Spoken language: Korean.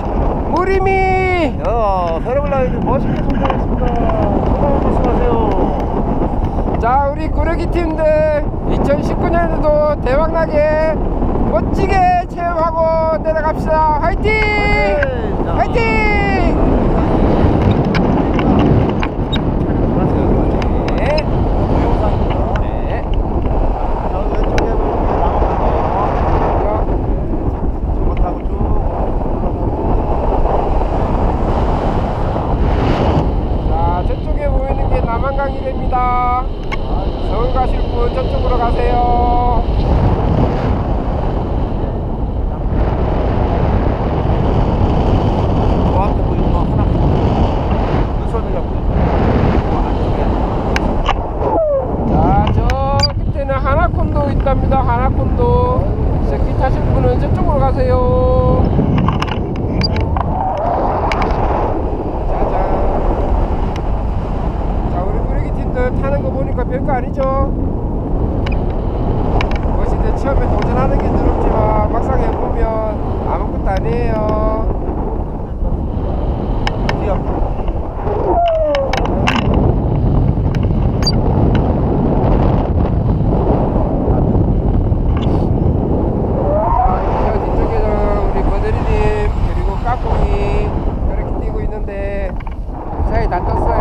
무리미! 야 페러블라이드 멋있게 성장했습니다. 건강 조심하세요. 자 우리 구러기 팀들 2019년에도 대박나게 멋지게 체험하고 내려갑시다. 화이팅! 화이팅! 됩니다. 서울 가실 분 저쪽으로 가세요. 잡고 그 안쪽에 자저 끝에는 하나콘도 있답니다. 하나콘도. 저기 타실 분은 저쪽으로 가세요 타는 거 보니까 별거 아니죠? 어쨌든 처음에 도전하는 게 두렵지만 막상 해보면 아무것도 아니에요. 귀엽다. 다 떴어